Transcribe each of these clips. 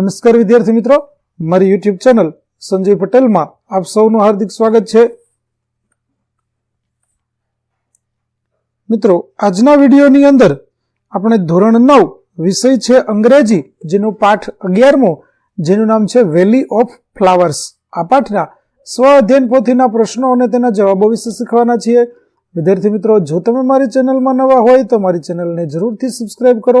નમસ્કાર વિદ્યાર્થી મિત્રો મારી યુટ્યુબ ચેનલ સંજય પટેલમાં આપ સૌનું હાર્દિક સ્વાગત છે મિત્રો આજના વિડીયોની અંદર આપણે ધોરણ નવ વિષય છે અંગ્રેજી જેનો પાઠ અગિયારમો જેનું નામ છે વેલી ઓફ ફ્લાવર્સ આ પાઠના સ્વ અધ્યયન પોથીના પ્રશ્નો અને તેના જવાબો વિશે શીખવાના છીએ વિદ્યાર્થી મિત્રો જો તમે મારી ચેનલમાં નવા હોય તો મારી ચેનલને જરૂરથી સબસ્ક્રાઇબ કરો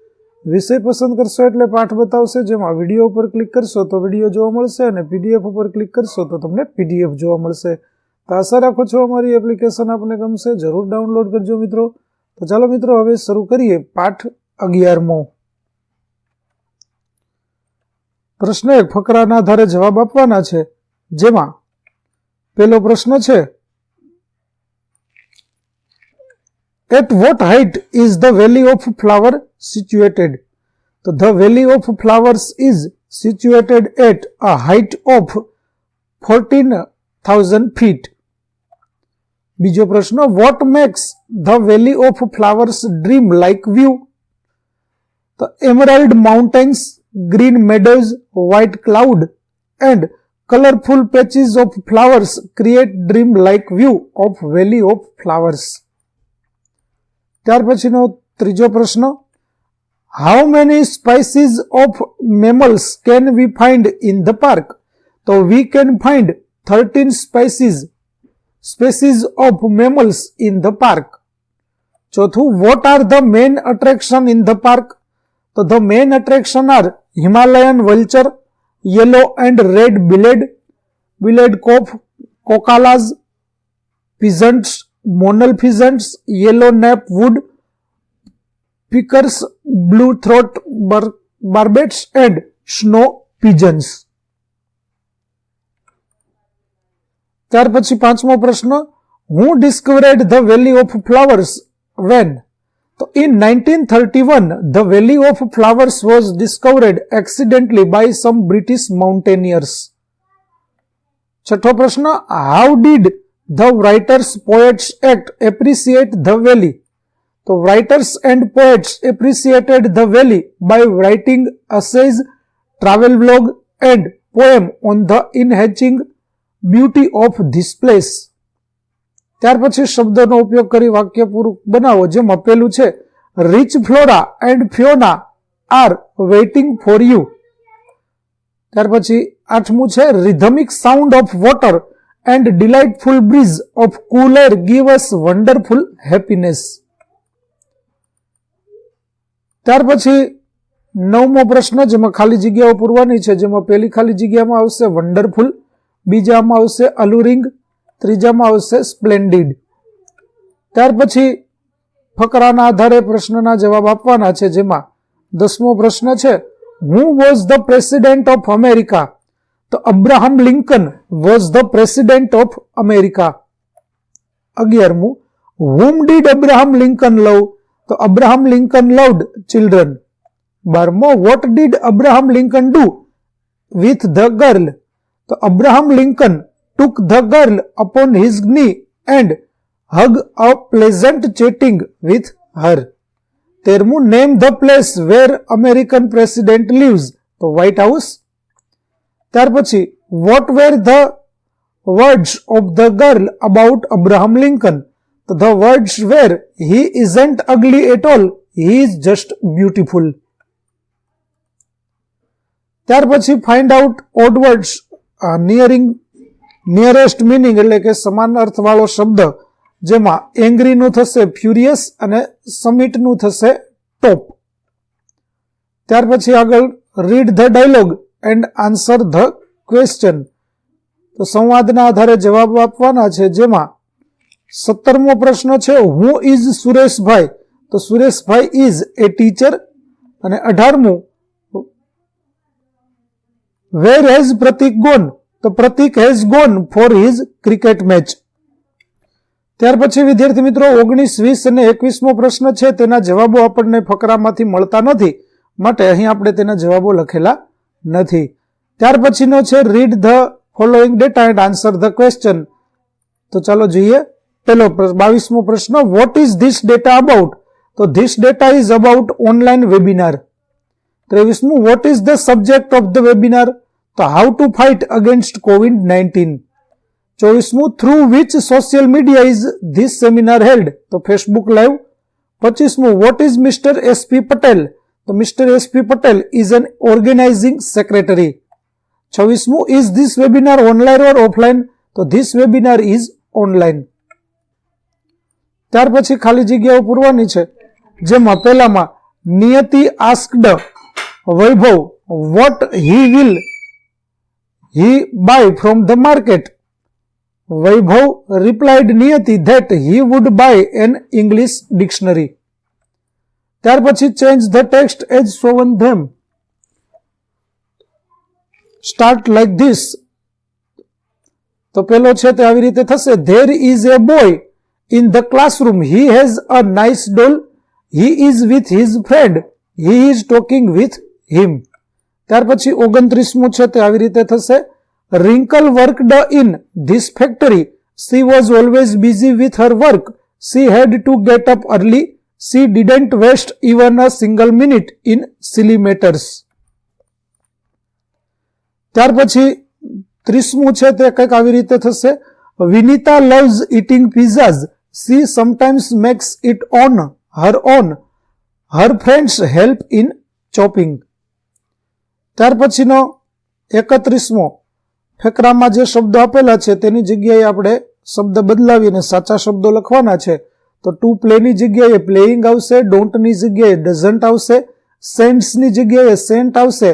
વિષય પસંદ કરશો એટલે પાઠ બતાવશે જેમાં વિડીયો ઉપર ક્લિક કરશો તો વિડીયો જોવા મળશે અને પીડીએફ ઉપર ક્લિક કરશો તો તમને પીડીએફ જોવા મળશે તો આશા રાખો છો અમારી એપ્લિકેશન આપને ગમશે જરૂર ડાઉનલોડ કરજો મિત્રો તો ચાલો મિત્રો હવે શરૂ કરીએ પાઠ અગિયારમો પ્રશ્ન એક ફકરાના આધારે જવાબ આપવાના છે જેમાં પહેલો પ્રશ્ન છે At what height is the valley of flower situated? the valley of flowers is situated at a height of 14,000 feet. Bijo Prashna, what makes the valley of flowers dream like view? The emerald mountains, green meadows, white cloud, and colorful patches of flowers create dream like view of valley of flowers. ત્યાર પછીનો ત્રીજો પ્રશ્ન how many species of mammals can we find in the park તો we can find thirteen species species of mammals in the park ચોથું what are the main attraction in the park તો the main attraction are Himalayan vulture yellow and red billed billed કોફ koklass pheasants monal pheasants, yellow nap wood pickers, blue throat bar- barbets, and snow pigeons ત્યાર પછી પાંચમો પ્રશ્ન who discovered the valley of flowers when તો in nineteen thirty one the valley of flowers was discovered accidentally by some British mountaineers છઠ્ઠો પ્રશ્ન how did the writers poets act appreciate the valley તો writers and poets appreciated the valley by writing essays travel blog and poem on the enchanting beauty of this place ત્યાર પછી શબ્દનો ઉપયોગ કરી વાક્ય પૂરું બનાવો જેમ આપેલું છે rich flora and fauna are waiting for you ત્યાર પછી આઠમું છે rhythmic sound of water and delightful breeze of cooler air us us happiness ત્યાર પછી નવમો પ્રશ્ન જેમાં ખાલી જગ્યાઓ પૂરવાની છે જેમાં પહેલી ખાલી જગ્યામાં આવશે વન્ડરફુલ બીજામાં આવશે અલુરિંગ ત્રીજામાં આવશે સ્પ્લેન્ડિડ ત્યાર પછી ફકરાના આધારે પ્રશ્નના જવાબ આપવાના છે જેમાં દસમો પ્રશ્ન છે who was the president of America તો Abraham Lincoln was the president of America અગિયારમું whom did Abraham Lincoln love તો અબ્રાહમ લિંકન લવડ ચિલ્ડ્રન બારમો what did Abraham Lincoln do with the girl તો Abraham Lincoln took the girl upon his knee and hug a pleasant chatting with her તેરમું name the place where American president lives તો White House ત્યાર પછી what were the words of the girl about Abraham Lincoln તો the words were he isn't ugly at all he is just beautiful ત્યાર પછી find out odd words nearing nearest meaning એટલે કે સમાન અર્થવાળો શબ્દ જેમાં એંગ્રીનું થશે ફ્યુરિયસ અને સમિટનું થશે ટોપ ત્યાર પછી આગળ read the dialogue and answer the question તો સંવાદના આધારે જવાબ આપવાના છે જેમાં સત્તરમો પ્રશ્ન છે હું ઇઝ સુરેશભાઈ તો સુરેશભાઈ ઇઝ એ ટીચર અને અઢારમું વેર હેઝ પ્રતિક ગોન તો Pratik has gone for his cricket match ત્યાર પછી વિદ્યાર્થી મિત્રો ઓગણીસ વીસ અને એકવીસમો પ્રશ્ન છે તેના જવાબો આપણને ફકરામાંથી મળતા નથી માટે અહીં આપણે તેના જવાબો લખેલા નથી ત્યાર પછીનો છે read the following data and answer the question તો ચાલો જોઈએ પેલો બાવીસમો પ્રશ્ન what is this data about તો this data is about online webinar ત્રેવીસમું what is the subject of the webinar તો how to fight against covid nineteen ચોવીસમું through which social media is this seminar held તો Facebook live પચીસમું what is mister SP Patel તો mister SP Patel is an organising secretary છવ્વીસમું is this webinar online or offline તો this webinar is online ત્યાર પછી ખાલી જગ્યાઓ પૂરવાની છે જેમાં પહેલામાં Niyati asked Vaibhav what he will he buy from the market Vaibhav replied Niyati that he would buy an English dictionary ત્યાર પછી change the text as shown them start like this તો પેલો છે તે આવી રીતે થશે there is a boy in the classroom he has a nice doll he is with his friend he is talking with him ત્યાર પછી ઓગણત્રીસમું છે તે આવી રીતે થશે Rinkal worked in this factory she was always busy with her work she had to get up early She didn't waste even a single minute in silly matters. ત્યાર પછી ત્રીસમું છે તે કંઈક આવી રીતે થશે Vinita loves eating pizzas she sometimes makes it on her on her friends help in chopping ત્યાર પછીનો એકત્રીસમો ફેકરામાં જે શબ્દો આપેલા છે તેની જગ્યાએ આપણે શબ્દ બદલાવીને સાચા શબ્દો લખવાના છે તો ટુ પ્લેની જગ્યાએ પ્લેઇંગ આવશે ડોન્ટની જગ્યાએ ડઝન્ટ આવશે સેન્ટ્સની જગ્યાએ સેન્ટ આવશે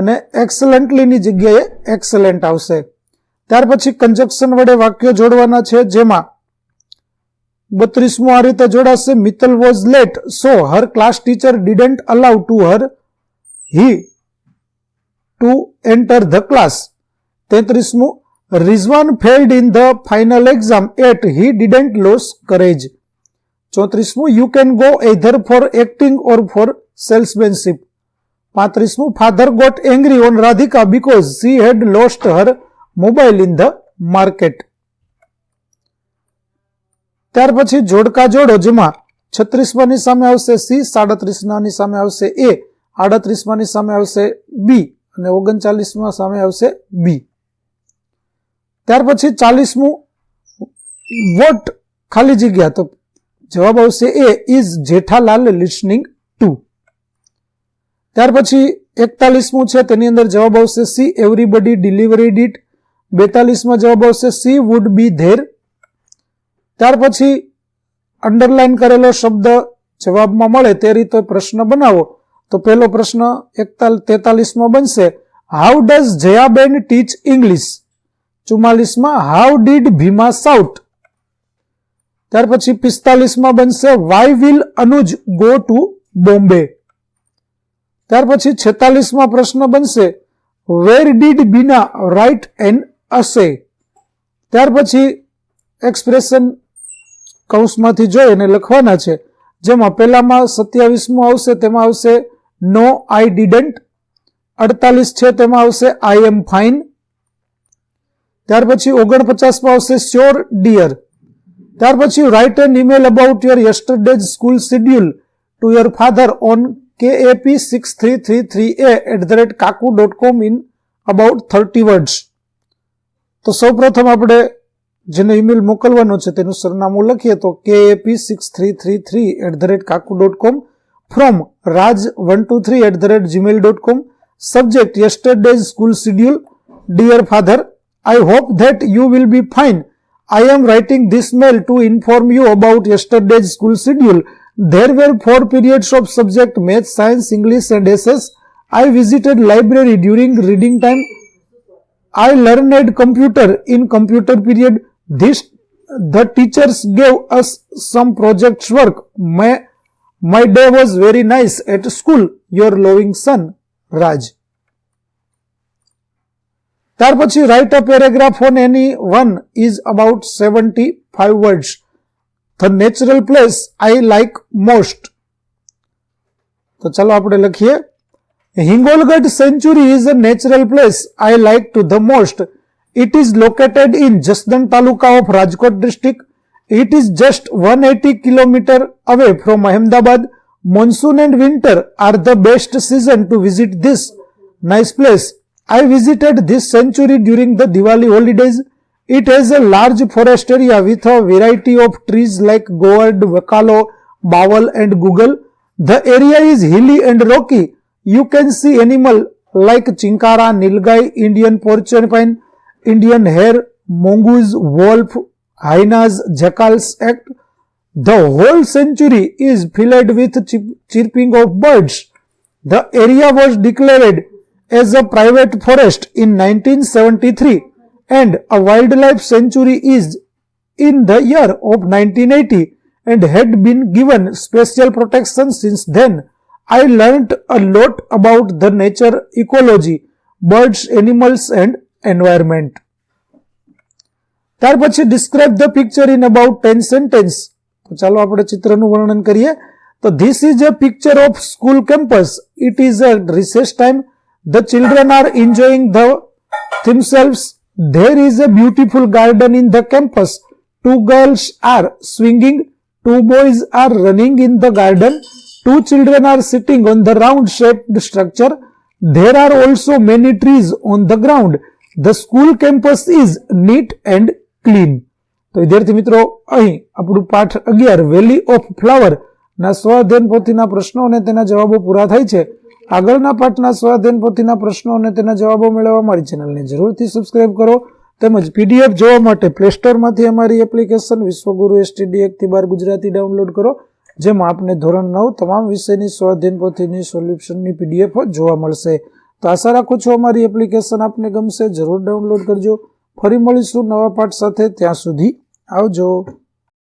અને એક્સલન્ટલીની જગ્યાએ એક્સલેન્ટ આવશે ત્યાર પછી કન્જક્શન વડે વાક્યો જોડવાના છે જેમાં બત્રીસમું આ રીતે જોડાશે Mittal was late so her class teacher didn't allow to her he to enter the class તેત્રીસમું Rizwan failed in the final exam at he didn't lose courage ચોત્રીસમું you can go either for acting or for salesmanship પાંત્રીસમું father got angry on Radhika because she had lost her mobile in the market ત્યાર પછી જોડકા જોડો જેમાં છત્રીસમાની સામે આવશે C સાડત્રીસમાની સામે આવશે એ આડત્રીસમાની સામે આવશે બી અને ઓગણચાલીસમાં સામે આવશે બી ત્યાર પછી ચાલીસમું વોટ ખાલી જગ્યા તો જવાબ આવશે એ ઇઝ જેઠાલાલ લિસનિંગ ટુ ત્યાર પછી એકતાલીસમું છે તેની અંદર જવાબ આવશે સી એવરીબડી ડિલિવરી ડીટ બેતાલીસમાં જવાબ આવશે સી વુડ બી ધેર ત્યાર પછી અંડરલાઇન કરેલો શબ્દ જવાબમાં મળે તે રીતે પ્રશ્ન બનાવો તો પહેલો પ્રશ્ન એકતાલ તેતાલીસમાં બનશે how does Jayaben teach English ચુમ્માલીસમાં હાઉ ડીડ ભીમા સાઉટ ત્યાર પછી પિસ્તાલીસમાં બનશે why will Anuj go to Bombay ત્યાર પછી છેતાલીસમાં પ્રશ્ન બનશે where did Bina write an essay ત્યાર પછી એક્સપ્રેશન કૌંસમાંથી જોઈ અને લખવાના છે જેમાં પહેલામાં સત્યાવીસમું આવશે તેમાં આવશે નો આઈ ડીડન્ટ અડતાલીસ છે તેમાં આવશે આઈ એમ ફાઇન ત્યાર પછી ઓગણપચાસમાં આવશે શ્યોર ડિયર ત્યાર પછી write an email about your yesterday's school schedule to your father on K AP six three three three A at the rate kaku dot com in about thirty words તો સૌપ્રથમ આપણે જેને email મોકલવાનો છે તેનું સરનામું લખીએ તો K AP six three three three at the rate kaku dot com from Raj one two three at the rate Gmail dot com subject yesterday's school schedule dear father I hope that you will be fine I am writing this mail to inform you about yesterday's school schedule. There were four periods of subject math, science, English and SS. I visited library during reading time. I learned computer in computer period. This the teachers gave us some projects work. My, my day was very nice at school. Your loving son, Raj. ત્યાર પછી write a paragraph on any one is about seventy five words the natural place I like most તો ચાલો આપણે લખીએ Hingolgadh sanctuary is a natural place I like to the most it is located in Jasdan taluka of Rajkot district it is just one eighty kilometre away from Ahmedabad monsoon and winter are the best season to visit this nice place I visited this sanctuary during the Diwali holidays. It has a large forest area with a variety of trees like gourd, wakalo, bawal and Google. The area is hilly and rocky. You can see animal like chinkara, nilgai, Indian porcupine, Indian hare, mongoose, wolf, hyenas, jackals act. The whole sanctuary is filled with chirping of birds. The area was declared as a private forest in 1973 and a wildlife sanctuary is in the year of 1980 and had been given special protection since then. I learnt a lot about the nature ecology, birds, animals and environment. ત્યાર described the picture in about 10 sentences. Sentence તો ચાલો આપણે ચિત્રનું વર્ણન કરીએ તો this is a picture of school campus it is a recess time the children are enjoying the, themselves. There is a beautiful garden in the campus. Two girls are swinging. Two boys are running in the garden. Two children are sitting on the round shaped structure. There are also many trees on the ground. The school campus is neat and clean. તો વિદ્યાર્થી મિત્રો અહીં આપણું પાઠ અગિયાર વેલી of flower ના સ્વાધ્યન પોથીના પ્રશ્નો અને તેના જવાબો પૂરા થાય છે આગળના પાઠના સ્વાધ્યન પોથીના પ્રશ્નો અને તેના જવાબો મેળવવા મારી ચેનલને જરૂરથી સબસ્ક્રાઈબ કરો તેમજ પીડીએફ જોવા માટે પ્લે સ્ટોરમાંથી અમારી એપ્લિકેશન વિશ્વગુરુ એસટીડી એકથી બાર ગુજરાતી ડાઉનલોડ કરો જેમાં આપને ધોરણ નવ તમામ વિષયની સ્વાધ્યન પોથીની સોલ્યુશનની પીડીએફ જોવા મળશે તો આશા રાખું છું અમારી એપ્લિકેશન આપને ગમશે જરૂર ડાઉનલોડ કરજો ફરી મળીશું નવા પાઠ સાથે ત્યાં સુધી આવજો